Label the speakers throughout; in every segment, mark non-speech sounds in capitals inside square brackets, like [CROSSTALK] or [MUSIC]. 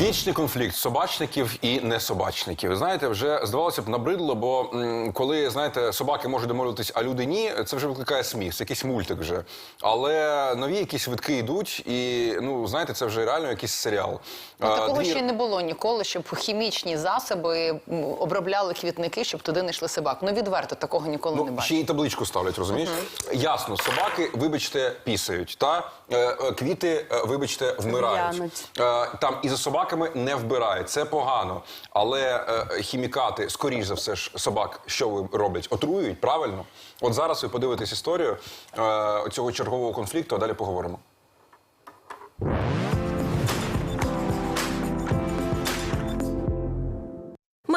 Speaker 1: Вічний конфлікт собачників і несобачників. Знаєте, вже здавалося б набридло, бо м, коли знаєте, собаки можуть домовитись, а люди ні, це вже викликає сміх, це якийсь мультик вже. Але нові якісь витки йдуть, і ну знаєте, це вже реально якийсь серіал.
Speaker 2: Ну,
Speaker 1: А,
Speaker 2: такого
Speaker 1: дві-
Speaker 2: ще не було ніколи, щоб хімічні засоби м, обробляли квітники, щоб туди не йшли собак. Ну відверто такого ніколи не
Speaker 1: Ну,
Speaker 2: бачив.
Speaker 1: ще й табличку ставлять, розумієш? Ясно, собаки, вибачте, пісають, та е, е, квіти, е, вибачте, вмирають.
Speaker 3: В'януть.
Speaker 1: Е, там і за собаками не вбирають. Це погано. Але е, хімікати, скоріш за все ж, собак, що ви роблять? Отруюють, правильно? От зараз ви подивитесь історію е, цього чергового конфлікту, а далі поговоримо.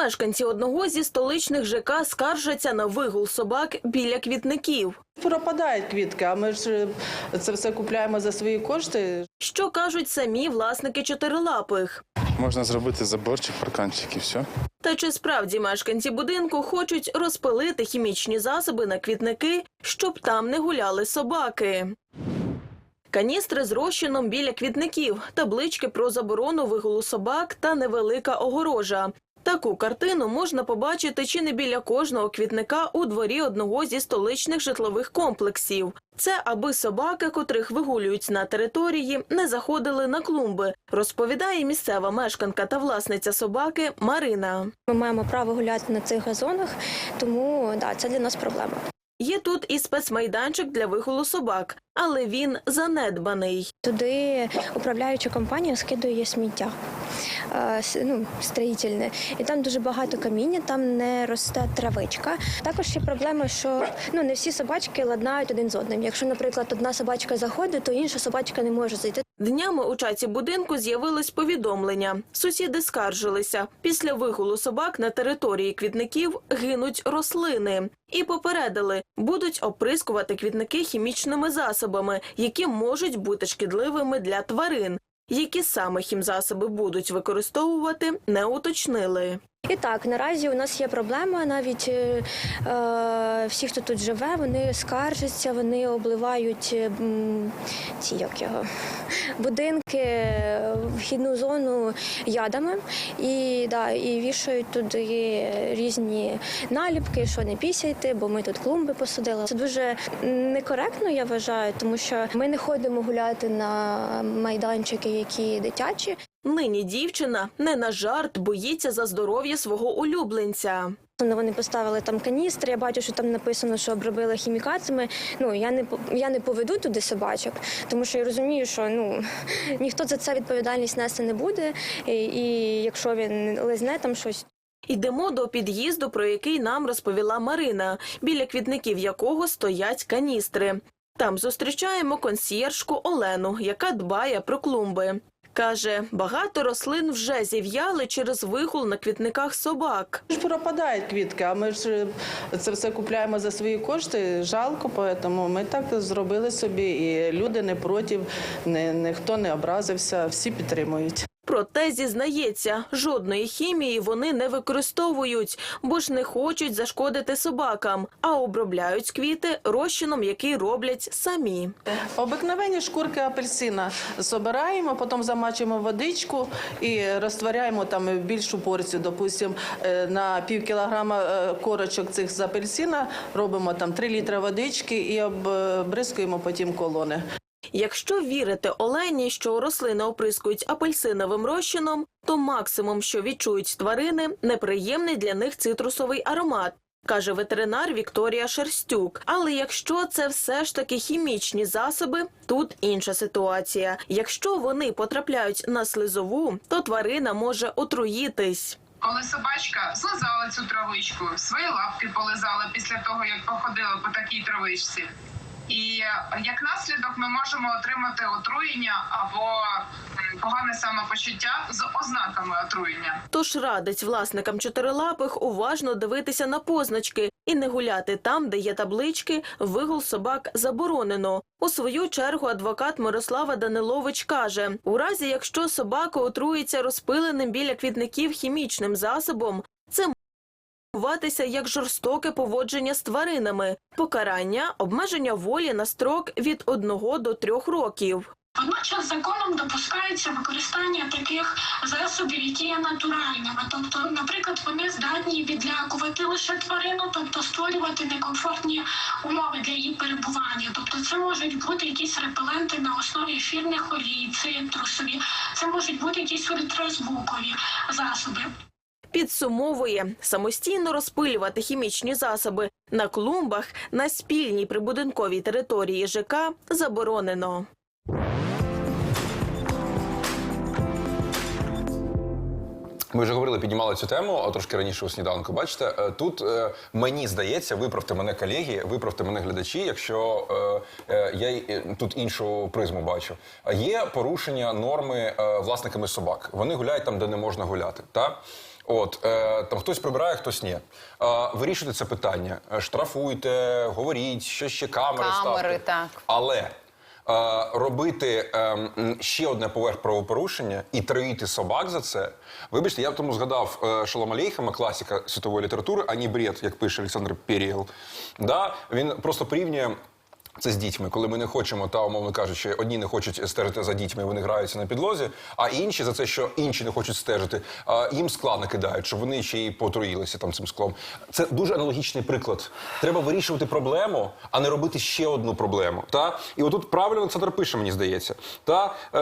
Speaker 4: Мешканці одного зі столичних ЖК скаржаться на вигул собак біля квітників.
Speaker 3: Пропадають квітки, а ми ж е, це все купляємо за свої кошти.
Speaker 4: Що кажуть самі власники чотирилапих?
Speaker 5: Можна зробити заборчик, парканчик і все.
Speaker 4: Та чи справді мешканці будинку хочуть розпилити хімічні засоби на квітники, щоб там не гуляли собаки? Каністри з розчином біля квітників, таблички про заборону вигулу собак та невелика огорожа. Таку картину можна побачити чи не біля кожного квітника у дворі одного зі столичних житлових комплексів. Це аби собаки, котрих вигулюють на території, не заходили на клумби, розповідає місцева мешканка та власниця собаки Марина.
Speaker 6: Ми маємо право гуляти на цих газонах, тому да, це для нас проблема.
Speaker 4: Є тут і спецмайданчик для вигулу собак, але він занедбаний.
Speaker 6: Туди управляюча компанія скидує сміття. Ну, строїтельне. І там дуже багато каміння, там не росте травичка. Також є проблема, що ну не всі собачки ладнають один з одним. Якщо, наприклад, одна собачка заходить, то інша собачка не може зайти.
Speaker 4: Днями у чаті будинку з'явилось повідомлення. Сусіди скаржилися. Після вигулу собак на території квітників гинуть рослини. І попередили, будуть оприскувати квітники хімічними засобами, які можуть бути шкідливими для тварин. Які саме хімзасоби будуть використовувати, не уточнили.
Speaker 6: І так, наразі у нас є проблема. Навіть е, е, всі, хто тут живе, вони скаржаться, вони обливають е, м, ці як його будинки, е, вхідну зону ядами і, да, і вішають туди різні наліпки, що не пісяйте, бо ми тут клумби посадили. Це дуже некоректно, я вважаю, тому що ми не ходимо гуляти на майданчики, які дитячі.
Speaker 4: Нині дівчина не на жарт боїться за здоров'я свого улюбленця.
Speaker 6: Ну, Вони поставили там каністри. Я бачу, що там написано, що обробили хімікатами. Ну я не я не поведу туди собачок, тому що я розумію, що ну [LAUGHS] ніхто за це відповідальність нести не буде. І, і якщо він лизне там щось,
Speaker 4: Йдемо до під'їзду, про який нам розповіла Марина, біля квітників якого стоять каністри. Там зустрічаємо консьєржку Олену, яка дбає про клумби. Каже, багато рослин вже зів'яли через вигул на квітниках собак.
Speaker 3: пропадають квітки, а ми ж е, це все купляємо за свої кошти. Жалко, тому ми так зробили собі. І люди не проти, ні, ніхто не образився, всі підтримують.
Speaker 4: Проте зізнається, жодної хімії вони не використовують, бо ж не хочуть зашкодити собакам, а обробляють квіти розчином, який роблять самі.
Speaker 3: Обикновені шкурки апельсина збираємо, потім замачуємо водичку і розтворяємо там більшу порцію. Допустимо, е, на пів кілограма е, корочок цих з апельсина робимо там 3 літри водички і обрискуємо потім колони.
Speaker 4: Якщо вірити Олені, що рослини оприскують апельсиновим розчином, то максимум, що відчують тварини, неприємний для них цитрусовий аромат. Каже ветеринар Вікторія Шерстюк. Але якщо це все ж таки хімічні засоби, тут інша ситуація. Якщо вони потрапляють на слизову, то тварина може отруїтись.
Speaker 7: Коли собачка злизала цю травичку, свої лапки полизала після того, як походила по такій травичці. І як наслідок ми можемо отримати отруєння або погане самопочуття з ознаками отруєння.
Speaker 4: Тож радить власникам чотирилапих уважно дивитися на позначки і не гуляти там, де є таблички «Вигул собак заборонено». У свою чергу адвокат Мирослава Данилович каже, у разі якщо собака отруїться розпиленим біля квітників хімічним засобом, це як жорстоке поводження з тваринами, покарання, обмеження волі на строк від 1 до 3 років.
Speaker 8: Водночас законом допускається використання таких засобів, які є натуральними. Тобто, наприклад, вони здатні відлякувати лише тварину, тобто створювати некомфортні умови для її перебування. Тобто, це можуть бути якісь репеленти на основі ефірних олій, цитрусові, це можуть бути якісь ультразвукові засоби.
Speaker 4: Підсумовує, самостійно розпилювати хімічні засоби на клумбах на спільній прибудинковій території ЖК заборонено.
Speaker 1: Ми вже говорили, піднімали цю тему трошки раніше у сніданку. Бачите, е, тут е, мені здається, виправте мене колеги, виправте мене глядачі, якщо е, я тут іншу призму бачу. Є порушення норми власниками собак. Вони гуляють там, де не можна гуляти. Та? От е, там хтось прибирає, хтось ні. Е, вирішуйте це питання. Е, Штрафуйте, говоріть, що ще камери,
Speaker 2: Камери,
Speaker 1: ставте.
Speaker 2: так.
Speaker 1: Але е, робити е, ще одне поверх правопорушення і троїти собак за це. Вибачте, я тому згадав е, Шолома Алейхема, класика світової літератури, а не бред, як пише Олександр Перієл. Да? Він просто порівнює. Це з дітьми, коли ми не хочемо, та умовно кажучи, одні не хочуть стежити за дітьми, вони граються на підлозі, а інші за це, що інші не хочуть стежити, їм скла накидають, щоб вони ще й потруїлися там цим склом. Це дуже аналогічний приклад. Треба вирішувати проблему, а не робити ще одну проблему. Та і отут правильно Олександр пише, мені здається. Та е,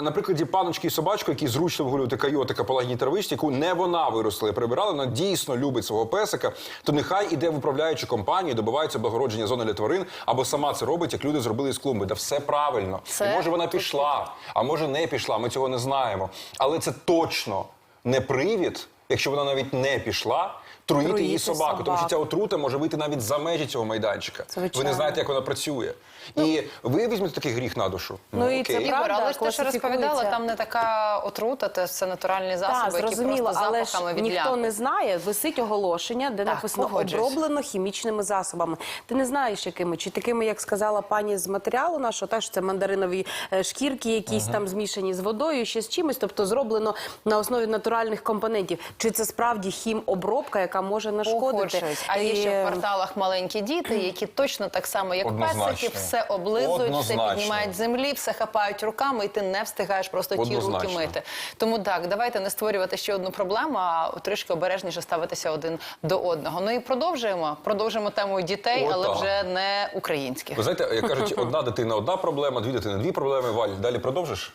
Speaker 1: на прикладі паночки і собачки, які зручно вигулювати койотика по лагідній травичці, яку не вона виросла і прибирала, вона дійсно любить свого песика, то нехай іде в управляючу компанію, добивається облагородження зони для тварин, або сама це робить, як люди зробили з клумби. Да все правильно.
Speaker 2: Це
Speaker 1: І може вона пішла, а може не пішла. Ми цього не знаємо. Але це точно не привід, якщо вона навіть не пішла. Труїти, її
Speaker 9: Труїти
Speaker 1: собаку, тому що ця отрута може вийти навіть за межі цього майданчика. Ви не знаєте, як вона працює. І ви візьмете такий гріх на душу.
Speaker 9: Ну, і це правда.
Speaker 2: Але ж те, що розповідала, там не така отрута, те це натуральні засоби,
Speaker 9: Так,
Speaker 2: які
Speaker 9: зрозуміло,
Speaker 2: просто
Speaker 9: але ж ніхто не знає, висить оголошення, де
Speaker 2: Так,
Speaker 9: написано
Speaker 2: погоджуюсь.
Speaker 9: оброблено хімічними засобами. Ти не знаєш, якими чи такими, як сказала пані з матеріалу нашого, так що це мандаринові е, шкірки, якісь там змішані з водою, ще з чимось, тобто зроблено на основі натуральних компонентів. Чи це справді хімобробка, яка може нашкодити?
Speaker 2: А є ще в кварталах маленькі діти, які точно так само, як
Speaker 1: Однозначно.
Speaker 2: песики, все облизують, все піднімають з землі, все хапають руками, і ти не встигаєш просто ті руки мити. Тому так, давайте не створювати ще одну проблему, а трішки обережніше ставитися один до одного. Ну і продовжуємо. Продовжуємо тему дітей, але вже не українських.
Speaker 1: Ви знаєте, як кажуть, [LAUGHS] одна дитина одна проблема, дві дитини дві проблеми. Валь, далі продовжиш?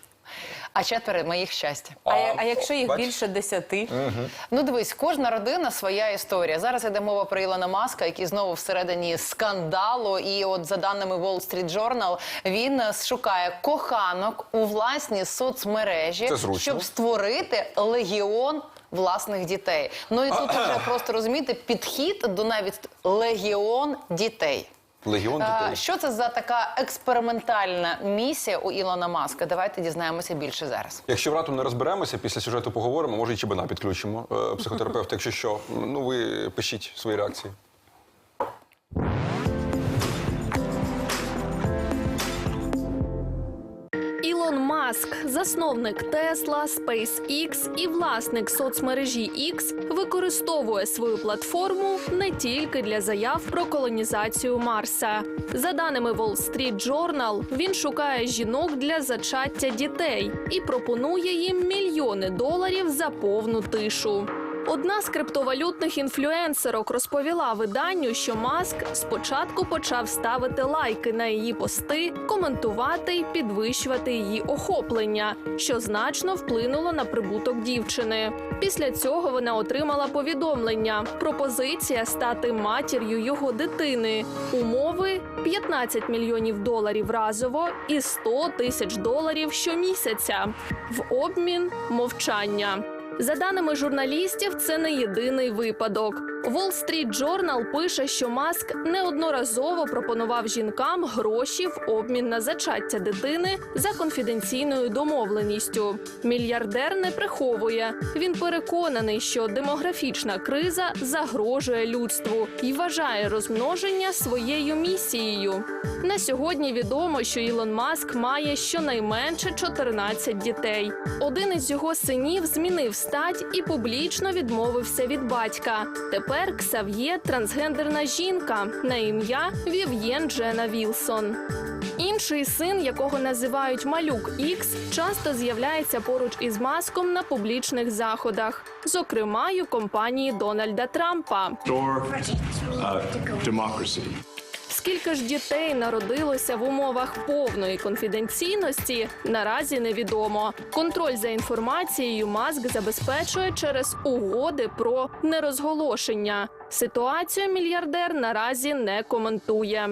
Speaker 2: А четверо моїх щастя.
Speaker 9: А, я- а якщо їх
Speaker 1: бач?
Speaker 9: більше десяти?
Speaker 2: Ну, дивись, кожна родина своя історія. Зараз йде мова про Ілона Маска, який знову всередині скандалу. І от за даними Wall Street Journal, він е, шукає коханок у власні соцмережі, щоб створити легіон. Власних дітей. Ну і тут [CLEARS THROAT] вже просто розуміти підхід до навіть легіон дітей.
Speaker 1: Легіон
Speaker 2: А,
Speaker 1: дітей.
Speaker 2: що це за така експериментальна місія у Ілона Маска? Давайте дізнаємося більше зараз.
Speaker 1: Якщо раптом не розберемося, після сюжету поговоримо, може і Чебана підключимо, е, психотерапевт, якщо що. Ну ви пишіть свої реакції.
Speaker 10: Маск, засновник Тесла, SpaceX і власник соцмережі X, використовує свою платформу не тільки для заяв про колонізацію Марса. За даними Wall Street Journal, він шукає жінок для зачаття дітей і пропонує їм мільйони доларів за повну тишу. Одна з криптовалютних інфлюенсерок розповіла виданню, що Маск спочатку почав ставити лайки на її пости, коментувати й підвищувати її охоплення, що значно вплинуло на прибуток дівчини. Після цього вона отримала повідомлення: пропозиція стати матір'ю його дитини. Умови 15 мільйонів доларів разово і 100 тисяч доларів щомісяця. В обмін мовчання. За даними журналістів, це не єдиний випадок. Wall Street Journal пише, що Маск неодноразово пропонував жінкам гроші в обмін на зачаття дитини за конфіденційною домовленістю. Мільярдер не приховує. Він переконаний, що демографічна криза загрожує людству і вважає розмноження своєю місією. На сьогодні відомо, що Ілон Маск має щонайменше 14 дітей. Один із його синів змінив стать і публічно відмовився від батька. Тепер Ксав'є трансгендерна жінка на ім'я Вів'єн Джена Вілсон. Інший син, якого називають малюк Ікс, часто з'являється поруч із маском на публічних заходах, зокрема й у компанії Дональда Трампа. Скільки ж дітей народилося в умовах повної конфіденційності, наразі невідомо. Контроль за інформацією Маск забезпечує через угоди про нерозголошення. Ситуацію мільярдер наразі не коментує.